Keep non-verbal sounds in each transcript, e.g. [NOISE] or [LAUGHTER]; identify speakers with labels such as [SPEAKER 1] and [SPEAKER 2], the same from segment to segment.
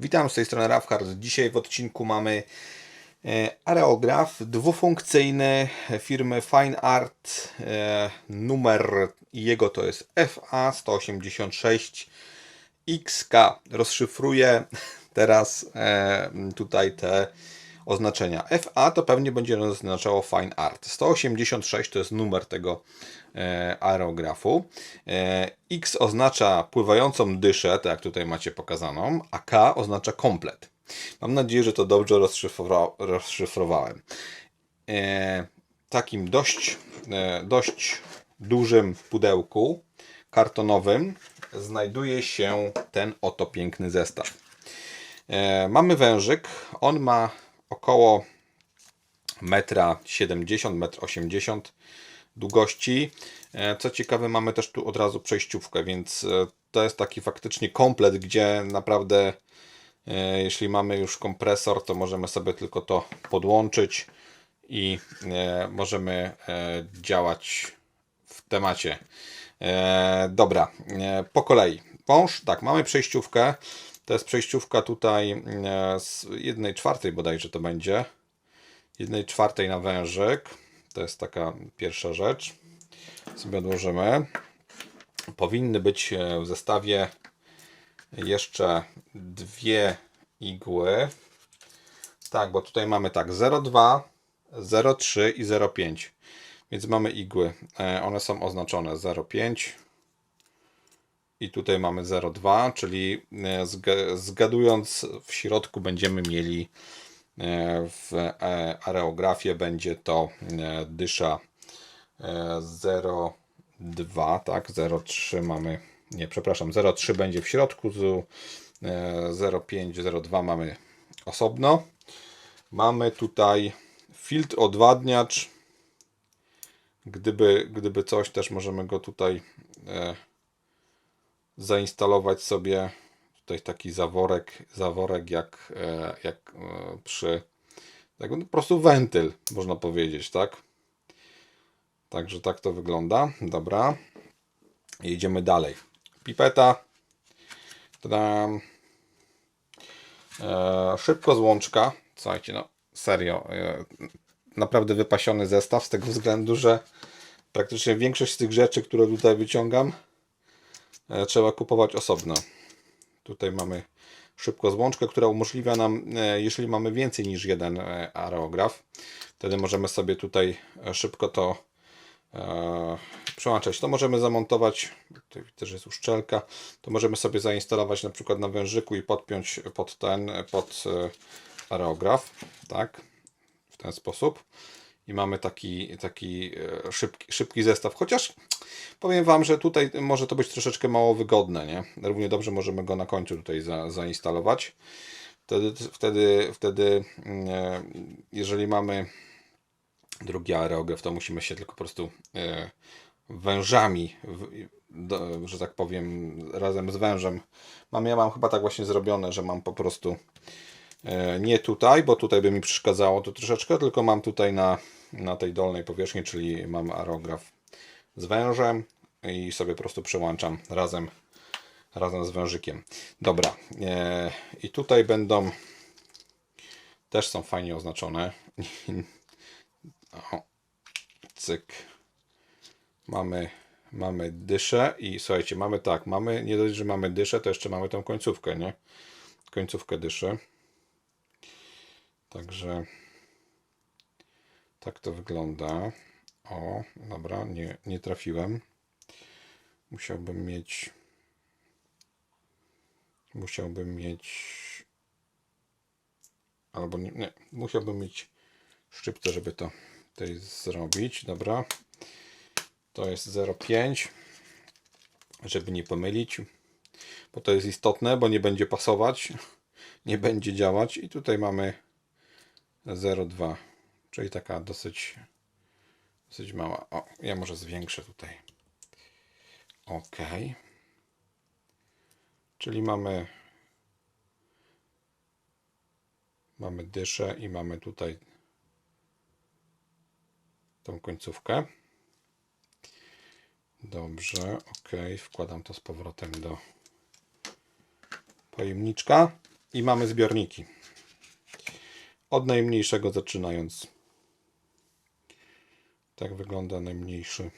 [SPEAKER 1] Witam z tej strony Rafhard. Dzisiaj w odcinku mamy e, areograf dwufunkcyjny firmy Fine Art. E, Numer jego to jest FA186XK. Rozszyfruję [LAUGHS] teraz e, tutaj te oznaczenia. FA to pewnie będzie oznaczało Fine Art. 186 to jest numer tego e, aerografu. E, X oznacza pływającą dyszę, tak jak tutaj macie pokazaną, a K oznacza komplet. Mam nadzieję, że to dobrze rozszyfrowa- rozszyfrowałem. E, takim dość, e, dość dużym pudełku kartonowym znajduje się ten oto piękny zestaw. E, mamy wężyk. On ma około 1,70 m, 1,80 m długości. E, Co ciekawe, mamy też tu od razu przejściówkę, więc e, to jest taki faktycznie komplet, gdzie naprawdę e, jeśli mamy już kompresor, to możemy sobie tylko to podłączyć i możemy działać w temacie. Dobra, po kolei. Wąż, tak, mamy przejściówkę. To jest przejściówka tutaj e, z jednej czwartej bodajże to będzie. Jednej czwartej na wężyk. To jest taka pierwsza rzecz. Sobie odłożymy. Powinny być e, w zestawie jeszcze dwie igły. Tak, bo tutaj mamy tak 0,2, 0,3 i 0,5. Więc mamy igły. E, One są oznaczone 0,5 i tutaj mamy 0,2, czyli e, zga- zgadując w środku będziemy mieli e, w e, areografie będzie to dysza e, 0,2, tak, 0,3 mamy, nie, przepraszam, 0,3 będzie w środku, tu e, 0,5, 0,2 mamy osobno. Mamy tutaj filtr odwadniacz. Gdyby, gdyby coś, też możemy go tutaj zainstalować sobie. Tutaj taki zaworek, zaworek jak, e, jak e, przy. Tak, no, po prostu wentyl, można powiedzieć, tak? Także tak to wygląda. Dobra. Jedziemy dalej. Pipeta. Tadam. E, szybko złączka. Słuchajcie, no serio. E, naprawdę wypasiony zestaw z tego względu, że praktycznie większość z tych rzeczy, które tutaj wyciągam, trzeba kupować osobno. Tutaj mamy szybko złączkę, która umożliwia nam, e, jeżeli mamy więcej niż jeden e, areograf, wtedy możemy sobie tutaj e, szybko to e, przełączać. To możemy zamontować, tutaj też jest uszczelka, to możemy sobie zainstalować na przykład na wężyku i podpiąć pod ten, pod e, areograf, tak, w ten sposób. I mamy taki, taki e, szybki, szybki zestaw, chociaż powiem Wam, że tutaj może to być troszeczkę mało wygodne, nie? Równie dobrze możemy go na końcu tutaj za, zainstalować. Wtedy, wtedy, wtedy mm, e, jeżeli mamy drugi aerograf, to musimy się tylko po prostu e, wężami, że tak powiem, razem z wężem. Mam, ja mam chyba tak właśnie zrobione, że mam po prostu nie tutaj, bo tutaj by mi przeszkadzało to troszeczkę, tylko mam tutaj na, na tej dolnej powierzchni, czyli mam aerograf z wężem i sobie po prostu przełączam razem, razem z wężykiem. Dobra, e, i tutaj będą też są fajnie oznaczone. [LAUGHS] O, cyk. Mamy, mamy dyszę i słuchajcie, mamy tak, mamy, nie dość, że mamy dyszę, to jeszcze mamy tą końcówkę, nie? Końcówkę dyszy. Także tak to wygląda. O, dobra, nie, nie trafiłem. Musiałbym mieć musiałbym mieć albo nie, nie musiałbym mieć szczyptę, żeby to tutaj zrobić. Dobra. To jest 0,5 żeby nie pomylić, bo to jest istotne, bo nie będzie pasować, [LAUGHS] nie będzie działać i tutaj mamy 0,2, czyli taka dosyć dosyć mała. O, ja może zwiększę tutaj. OK. Czyli mamy mamy dyszę i mamy tutaj tą końcówkę. Dobrze, ok, wkładam to z powrotem do pojemniczka. I mamy zbiorniki. Od najmniejszego zaczynając. Tak wygląda najmniejszy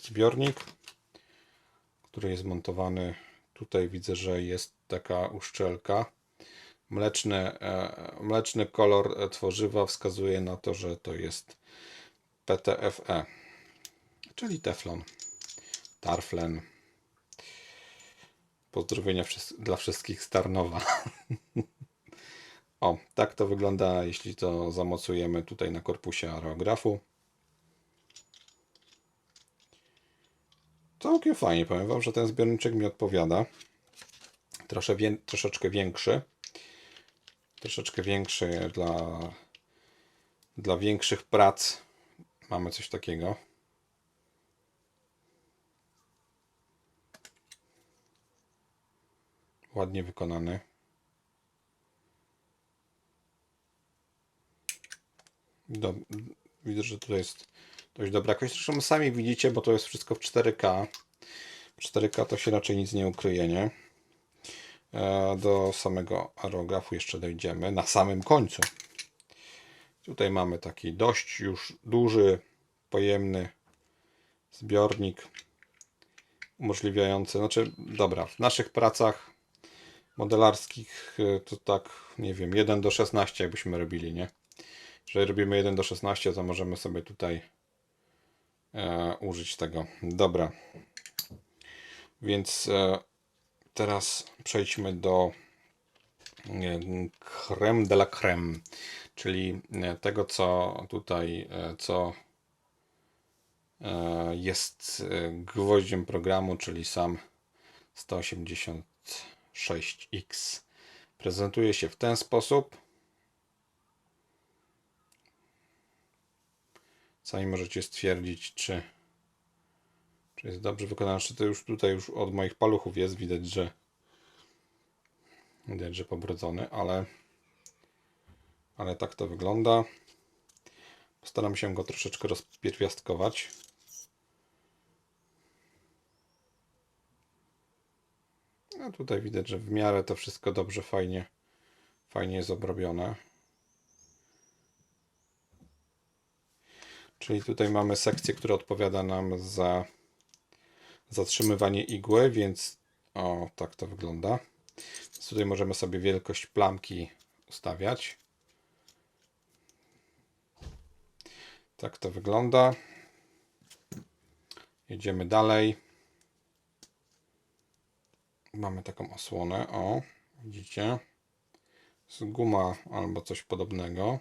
[SPEAKER 1] zbiornik, który jest montowany. Tutaj widzę, że jest taka uszczelka. Mleczny, e, mleczny kolor e, tworzywa wskazuje na to, że to jest PTFE, czyli Teflon, Tarflen. Pozdrowienia dla wszystkich z Tarnowa. [LAUGHS] O, tak to wygląda, jeśli to zamocujemy tutaj na korpusie aerografu. Całkiem fajnie, powiem Wam, że ten zbiorniczek mi odpowiada. Trosze wię- troszeczkę większy. Troszeczkę większy dla, dla większych prac. Mamy coś takiego. Ładnie wykonany. Do, widzę, że tutaj jest dość dobra jakość. Zresztą sami widzicie, bo to jest wszystko w 4K. W 4K to się raczej nic nie ukryje, nie? E, Do samego aerografu jeszcze dojdziemy na samym końcu. Tutaj mamy taki dość już duży, pojemny zbiornik umożliwiający, znaczy dobra, w naszych pracach modelarskich e, to tak, nie wiem, 1 do 16 jakbyśmy robili, nie? Jeżeli robimy 1 do 16, to możemy sobie tutaj e, użyć tego. Dobra. Więc e, teraz przejdźmy do creme de la creme, czyli e, tego, co tutaj, co jest gwoździem programu, czyli sam 186X. Prezentuje się w ten sposób. Sami możecie stwierdzić, czy, czy jest dobrze wykonane. Czy to już tutaj już od moich paluchów jest widać, że widać, że pobrodzony, ale ale tak to wygląda. Postaram się go troszeczkę rozpierwiastkować. No tutaj widać, że w miarę to wszystko dobrze, fajnie, fajnie jest obrobione. Czyli tutaj mamy sekcję, która odpowiada nam za zatrzymywanie igły, więc o, tak to wygląda. Więc tutaj możemy sobie wielkość plamki ustawiać. Tak to wygląda. Jedziemy dalej. Mamy taką osłonę, o, widzicie? Z guma albo coś podobnego.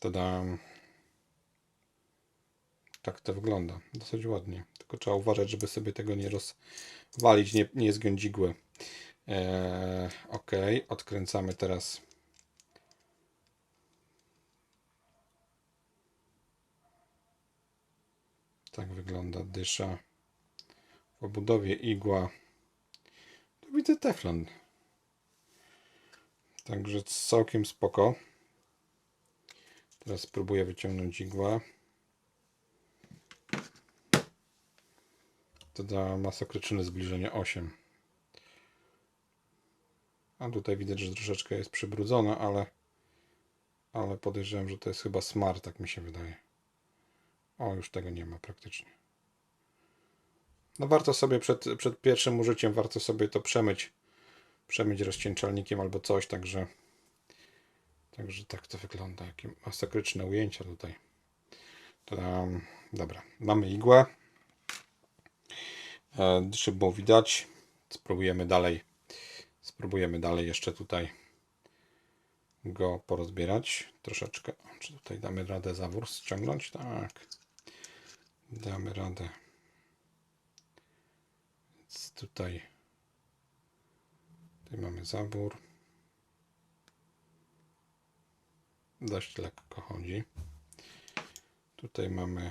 [SPEAKER 1] Tadam. Tak to wygląda. Dosyć ładnie. Tylko trzeba uważać, żeby sobie tego nie rozwalić, nie, nie zgiąć igły. Eee, ok, odkręcamy teraz. Tak wygląda dysza. W obudowie igła. Tu widzę teflon. Także całkiem spoko. Teraz spróbuję wyciągnąć igłę. To da masakryczne zbliżenie 8. A tutaj widać, że troszeczkę jest przybrudzona, ale, ale podejrzewam, że to jest chyba smart, tak mi się wydaje. O, już tego nie ma praktycznie. No warto sobie przed, przed pierwszym użyciem, warto sobie to przemyć, przemyć rozcieńczalnikiem albo coś, także także tak to wygląda. Jakie masakryczne ujęcia tutaj. Tadam. Dobra, mamy igłę. E, Żeby było widać. Spróbujemy dalej Spróbujemy dalej jeszcze tutaj go porozbierać troszeczkę. Czy tutaj damy radę zawór ściągnąć? Tak. Damy radę. Więc tutaj, tutaj mamy zawór. Dość lekko chodzi. Tutaj mamy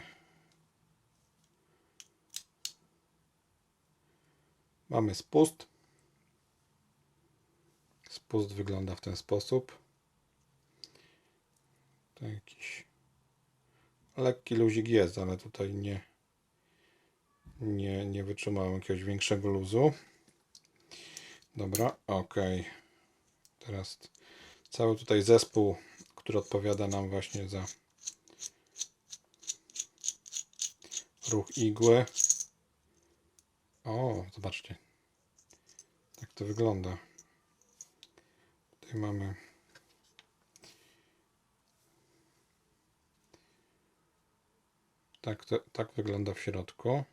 [SPEAKER 1] mamy spust. Spust wygląda w ten sposób. To jakiś lekki luzik jest, ale tutaj nie, nie, nie wytrzymałem jakiegoś większego luzu. Dobra, ok. Teraz cały tutaj zespół, który odpowiada nam właśnie za ruch igły. O, zobaczcie. Tak to wygląda. Tutaj mamy tak, to, tak wygląda w środku.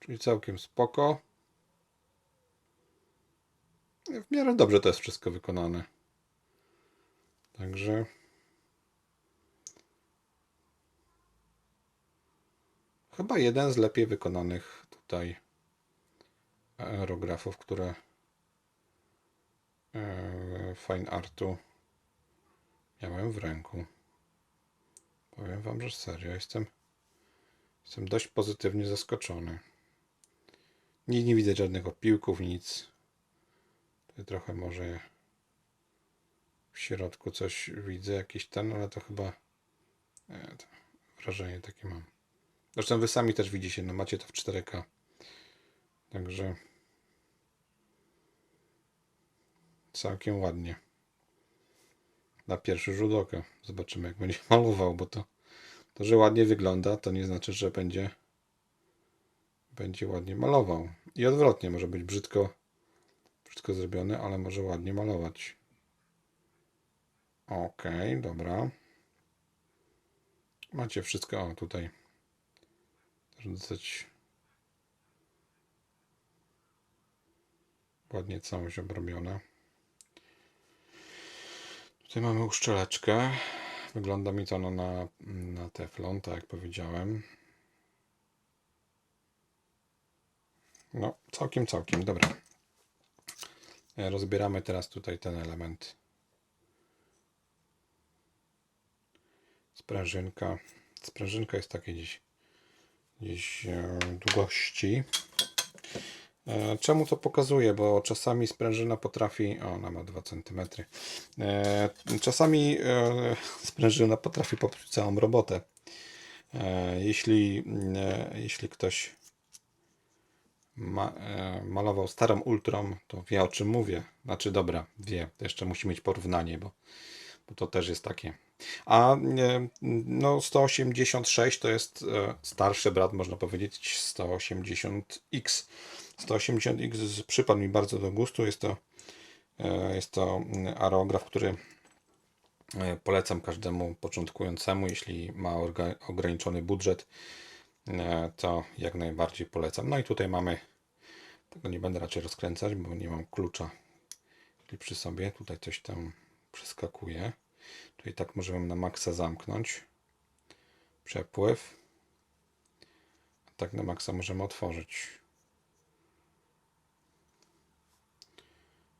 [SPEAKER 1] Czyli całkiem spoko. W miarę dobrze to jest wszystko wykonane. Także chyba jeden z lepiej wykonanych tutaj aerografów, które e, fine artu miałem w ręku. Powiem wam, że serio jestem jestem dość pozytywnie zaskoczony. Nie, nie widzę żadnych opiłków, nic. Trochę może w środku coś widzę, jakiś ten, ale to chyba nie, to wrażenie takie mam. Zresztą wy sami też widzicie, no macie to w 4K. Także całkiem ładnie. Na pierwszy rzut oka. Zobaczymy jak będzie [LAUGHS] malował, bo to, to że ładnie wygląda, to nie znaczy, że będzie będzie ładnie malował. I odwrotnie, może być brzydko, brzydko zrobiony, ale może ładnie malować. Ok, dobra. Macie wszystko, o tutaj. Dosyć ładnie całość obrobiona. Tutaj mamy uszczeleczkę. Wygląda mi to no na, na teflon, tak jak powiedziałem. No, całkiem, całkiem, dobra. E, Rozbieramy teraz tutaj ten element. Sprężynka. Sprężynka jest takiej gdzieś, gdzieś e, długości. E, Czemu to pokazuję? Bo czasami sprężyna potrafi. O, ona ma 2 cm. Czasami sprężyna potrafi popsuć całą robotę. Jeśli, jeśli ktoś ma, e, malował starą ultrą, to wie o czym mówię. Znaczy, dobra, wie. To jeszcze musi mieć porównanie, bo, bo to też jest takie. A e, no 186 to jest e, starszy brat, można powiedzieć, 180X. 180X przypadł mi bardzo do gustu. Jest to, e, jest to aerograf, który e, polecam każdemu początkującemu, jeśli ma ograniczony budżet, to jak najbardziej polecam. No i tutaj mamy, tego nie będę raczej rozkręcać, bo nie mam klucza czyli przy sobie. Tutaj coś tam przeskakuje. Tutaj tak możemy na maksa zamknąć. Przepływ. A tak na maksa możemy otworzyć.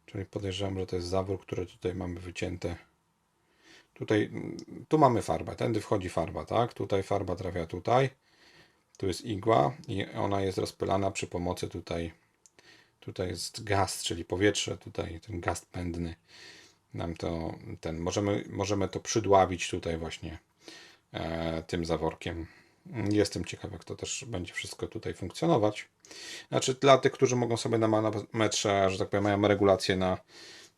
[SPEAKER 1] Czyli podejrzewam, że to jest zawór, który tutaj mamy wycięte. Tutaj, mm, tu mamy farbę, tędy wchodzi farba, tak? Tutaj farba trafia tutaj. Tu jest igła i ona jest rozpylana przy pomocy tutaj. Tutaj jest gaz, czyli powietrze, tutaj ten gaz pędny nam to ten możemy, możemy to przydławić tutaj właśnie e, tym zaworkiem. Jestem ciekaw, jak to też będzie wszystko tutaj funkcjonować. Znaczy, dla tych, którzy mogą sobie na manometrze, że tak powiem, mają regulację na,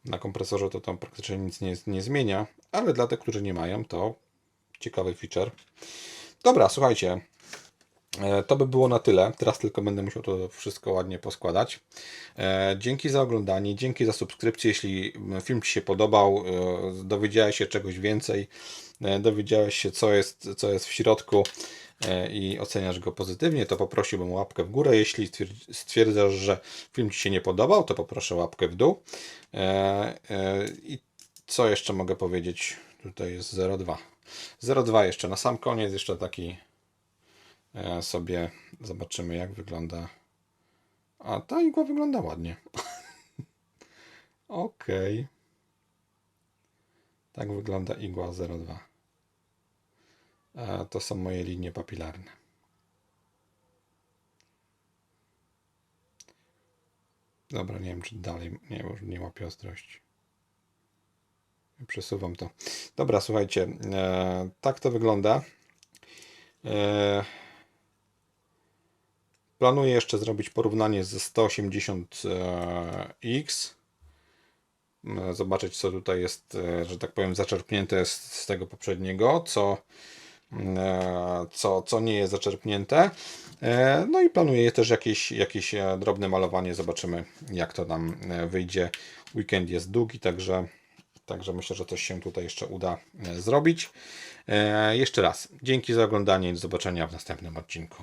[SPEAKER 1] na kompresorze, to tam praktycznie nic nie, nie zmienia, ale dla tych, którzy nie mają, to ciekawy feature. Dobra, słuchajcie, To by było na tyle. Teraz tylko będę musiał to wszystko ładnie poskładać. E, Dzięki za oglądanie, dzięki za subskrypcję. Jeśli film Ci się podobał, e, dowiedziałeś się czegoś więcej, e, dowiedziałeś się, co jest, co jest w środku e, i oceniasz go pozytywnie, to poprosiłbym o łapkę w górę. Jeśli stwierdz- stwierdzasz, że film Ci się nie podobał, to poproszę łapkę w dół. E, e, I co jeszcze mogę powiedzieć? Tutaj jest 0,2. 0,2 jeszcze na sam koniec, jeszcze taki E, sobie zobaczymy, jak wygląda. A ta igła wygląda ładnie. [LAUGHS] ok. Tak wygląda igła 02. E, To są moje linie papilarne. Dobra, nie wiem czy dalej nie, już nie łapie ostrości. Przesuwam to. Dobra, słuchajcie, e, tak to wygląda. E, planuję jeszcze zrobić porównanie ze 180X. E, Zobaczyć, co tutaj jest, e, że tak powiem, zaczerpnięte z, tego poprzedniego, co, e, co, co nie jest zaczerpnięte. E, No i planuję też jakieś, jakieś e, drobne malowanie. Zobaczymy, jak to nam e, wyjdzie. Weekend jest długi, także. Także myślę, że coś się tutaj jeszcze uda e, zrobić. E, jeszcze raz, dzięki za oglądanie i do zobaczenia w następnym odcinku.